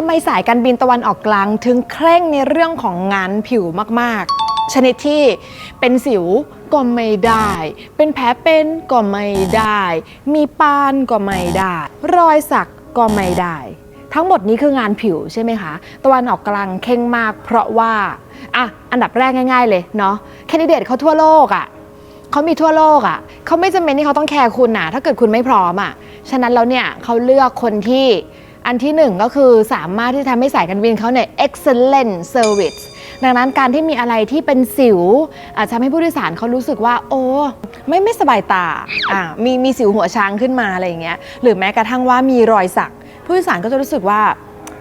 ทำไมสายการบินตะวันออกกลาง ถึงเคร่งในเรื่องของงานผิวมากๆ ชนิดที่เป็นสิวก็ไม่ได้ เป็นแผลเป็นก็ไม่ได้ มีปานก็ไม่ได้ รอยสักก็ไม่ได้ ทั้งหมดนี้คืองานผิวใช่ไหมคะ ตะวันออกกลางเข่งมาก เพราะว่าอะอันดับแรกง่าย ๆ เลยเนาะแคนดิเดตเขาทั่วโลกอะ่ะเขามีทั่วโลกอะ่ะเขาไม่จำเป็นที่เขาต้องแคร์คุณน่ะถ้าเกิดคุณไม่พร้อมอะ่ะฉะนั้นแล้วเนี่ยเขาเลือกคนที่ อันที่หนึ่งก็คือสามารถที่จะทำให้สายการบินเขาเนี่ย excellent service ดังนั้นการที่มีอะไรที่เป็นสิวอาจจะทำให้ผู้โดยสารเขารู้สึกว่า โอ้ไม่ไม่สบายตาอ่ามีมีสิวหัวช้างขึ้นมาอะไรอย่างเงี้ยหรือแม้กระทั่งว่ามีรอยสัก ผู้โดยสารก็จะรู้สึกว่า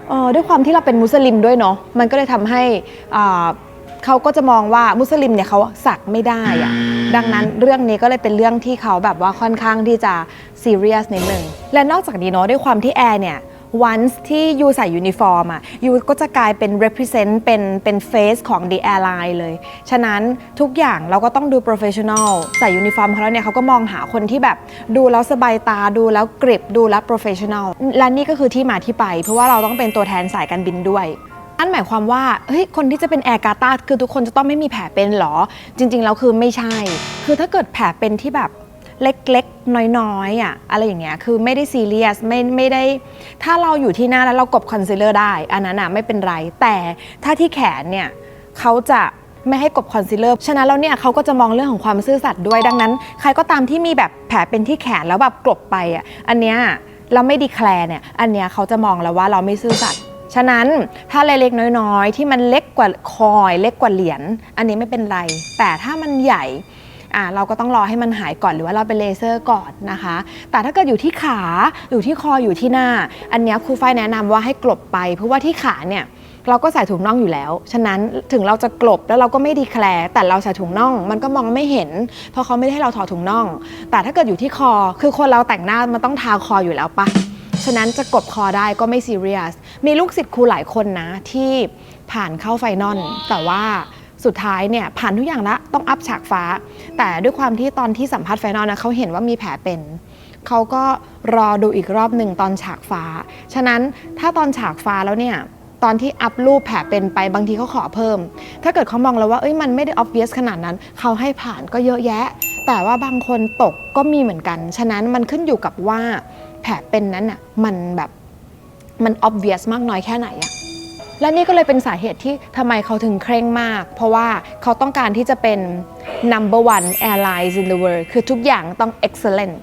เอ่อด้วยความที่เราเป็นมุสลิมด้วยเนาะมันก็เลยทำให้อ่าเขาก็จะมองว่ามุสลิมเนี่ยเขาสักไม่ได้อะดังนั้นเรื่องนี้ก็เลยเป็นเรื่องที่เขาแบบว่าค่อนข้างที่จะซีเรียสนิดนึงและนอกจากนี้เนาะด้วยความที่แอร์เนี่ย once ที่ยูใส่ยูนิฟอร์มอะยูก็จะกลายเป็น represent เป็นเป็น face ของ the airline เลย ฉะนั้นทุกอย่างเราก็ต้องดู professional ใส่ยูนิฟอร์มเขาแล้วเนี่ยเขาก็มองหาคนที่แบบดูแล้วสบายตาดูแล้วกริบดูแล้ว professional และนี่ก็คือที่มาที่ไป เพราะว่าเราต้องเป็นตัวแทนสายการบินด้วยอันหมายความว่าเฮ้ยคนที่จะเป็นแอร์กาตาคือทุกคนจะต้องไม่มีแผลเป็นเหรอ จริงๆแล้วคือไม่ใช่ คือถ้าเกิดแผลเป็นที่แบบ เล็กๆ น้อยๆอะอะไรอย่างเงี้ยคือไม่ได้ซีเรียสไม่ไม่ได้ ถ้าเราอยู่ที่หน้าแล้วเรากบคอนซีลเลอร์ได้ อันนั้นอะไม่เป็นไร แต่ถ้าที่แขนเนี่ยเขาจะไม่ให้กบคอนซีลเลอร์ ฉะนั้นแล้วเนี่ยเขาก็จะมองเรื่องของความซื่อสัตย์ด้วย ดังนั้น ใครก็ตามที่มีแบบแผลเป็นที่แขนแล้วแบบกลบไปอะ อันเนี้ยเราไม่ดีแคลร์เนี่ย อันเนี้ยเขาจะมองแล้วว่าเราไม่ซื่อสัตย์ ฉะนั้นถ้าเล็กๆน้อยๆ ที่มันเล็กกว่าคอย เล็กกว่าเหรียญ อันนี้ไม่เป็นไร แต่ถ้ามันใหญ่ อะเราก็ต้องรอให้มันหายก่อนหรือว่าเราไปเลเซอร์ก่อนนะคะ แต่ถ้าเกิดอยู่ที่ขาอยู่ที่คออยู่ที่หน้า อันนี้ครูฝ้ายแนะนำว่าให้กลบไป เพราะว่าที่ขาเนี่ยเราก็ใส่ถุงน่องอยู่แล้ว ฉะนั้นถึงเราจะกลบแล้วเราก็ไม่ดีแคลร์แต่เราใส่ถุงน่อง มันก็มองไม่เห็น เพราะเขาไม่ได้ให้เราถอดถุงน่อง แต่ถ้าเกิดอยู่ที่คอ คือคนเราแต่งหน้ามันต้องทาคออยู่แล้วปะฉะนั้นจะกดคอได้ก็ไม่ซีเรียส มีลูกศิษย์ครูหลายคนนะที่ผ่านเข้าไฟนอลแต่ว่า สุดท้ายเนี่ยผ่านทุกอย่างละต้องอัพฉากฟ้า แต่ด้วยความที่ตอนที่สัมภาษณ์ไฟนอลนะเขาเห็นว่ามีแผลเป็นเขาก็รอดูอีกรอบหนึ่งตอนฉากฟ้า ฉะนั้นถ้าตอนฉากฟ้าแล้วเนี่ยตอนที่อัพรูปแผลเป็นไปบางทีเขาขอเพิ่ม ถ้าเกิดเขามองแล้วว่าเอ้ยมันไม่ได้ obvious ขนาดนั้น เขาให้ผ่านก็เยอะแยะ แต่ว่าบางคนตกก็มีเหมือนกัน ฉะนั้นมันขึ้นอยู่กับว่าแผลเป็นนั้นน่ะมันแบบมัน obvious มากน้อยแค่ไหนอะ และนี่ก็เลยเป็นสาเหตุที่ทำไมเขาถึงเคร่งมาก เพราะว่าเขาต้องการที่จะเป็น number one airlines in the world คือทุกอย่างต้อง excellent